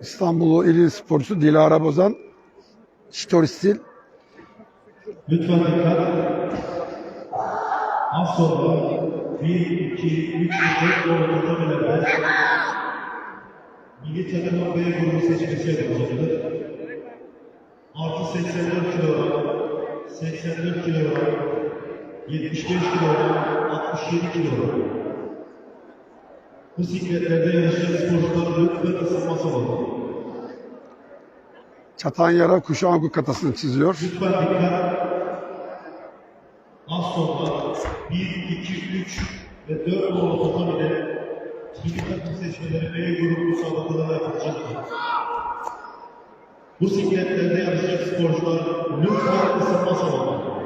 İstanbul ili sporcusu Dilara Bozan Storistil Lütfen dikkat. Az sonra 1, 2, 3 ve 4 doğru tutabilenler Milli Takım B grubu seçmesi yapılacaktır. Artı 84 kilogram, 84 kilogram, 75 kilogram, 67 kilogram. Bu sikletlerde yarışan sporcular lütfen ısınma salonu. Çatanyara Kuşangu katasını çiziyor. Lütfen dikkat. Az sonra 1, 2, 3 ve 4 numaralı topa ile milli takım seçmeleri B grubu müsabakaları yapılacaktır. Bu sikletlerde yarışacak sporcular lütfen ısınma salonu.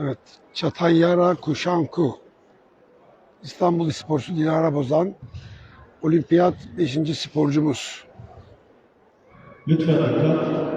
Evet. Çatanyara Kuşanku. İstanbul sporcusu Dilara Bozan. Olimpiyat 5. sporcumuz. Lütfen dikkat.